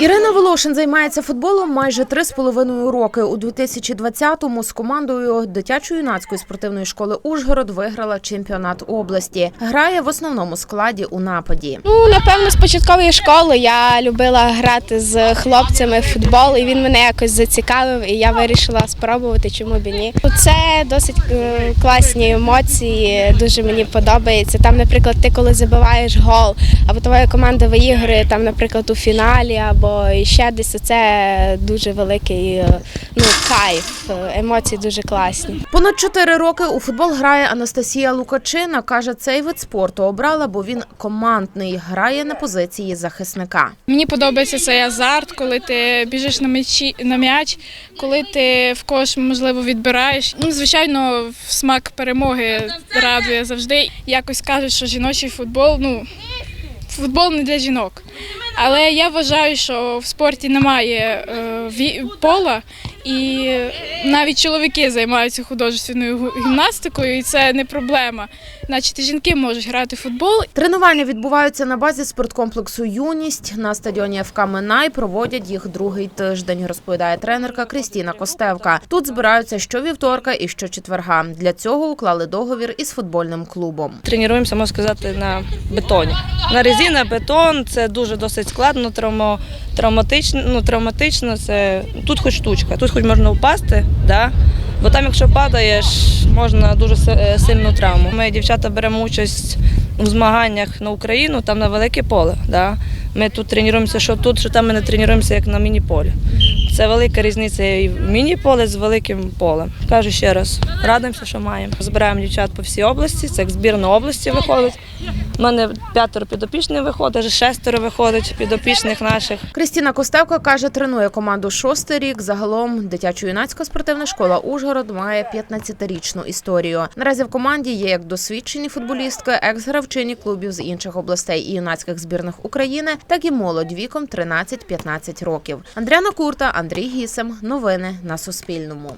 Ірина Волошин займається футболом майже три з половиною роки. У 2020-му з командою дитячо-юнацької спортивної школи Ужгород виграла чемпіонат області. Грає в основному складі у нападі. Ну, напевно, з початкової школи я любила грати з хлопцями в футбол, і він мене якось зацікавив, і я вирішила спробувати, чому б і ні. Це досить е, класні емоції, дуже мені подобається. Там, наприклад, ти коли забиваєш гол, або твоя команда виіграє там, наприклад, у фіналі, або ще десь це дуже великий е, ну, кайф. Е, Емоції дуже класні. Понад чотири роки у футбол грає Анастасія Лукачина. каже, цей вид спорту обрала, бо він командний, грає на позиції захисника. Мені подобається цей азарт, коли ти біжиш на м'ячі на м'яч, коли ти в кош можливо відбираєш. Ну, звичайно, смак перемоги радує завжди. Якось кажуть, що жіночий футбол, ну футбол не для жінок. Але я вважаю, що в спорті немає е, пола, і навіть чоловіки займаються художественною гімнастикою, і це не проблема. Значить, і жінки можуть грати в футбол, Тренування відбуваються на базі спорткомплексу Юність на стадіоні ФК Минай. Проводять їх другий тиждень, розповідає тренерка Крістіна Костевка. Тут збираються щовівторка і щочетверга. Для цього уклали договір із футбольним клубом. Тренуємося, можна сказати, на бетоні. На резина, бетон це дуже досить складно, травмо, травматично, ну, травматично. Це тут хоч штучка, тут хоч можна впасти, да? бо там, якщо падаєш, можна дуже е, сильну травму. Ми дівчата беремо участь у змаганнях на Україну, там на велике поле. Да? Ми тут тренуємося, що тут, що там ми не тренуємося, як на міні-полі. Це велика різниця і міні-поле з великим полем. Кажу ще раз, радимося, що маємо. Збираємо дівчат по всій області, це як збірна області виходить. У мене п'ятеро підопічних виходить, шестеро виходить підопічних наших. Крістіна Костевка каже, тренує команду шостий рік. Загалом дитячо-юнацька спортивна школа Ужгород має 15-річну історію. Наразі в команді є як досвідчені футболістки, екс-гравчині клубів з інших областей і юнацьких збірних України, так і молодь віком 13-15 років. Андріана Курта, Андрій Гісем. Новини на Суспільному.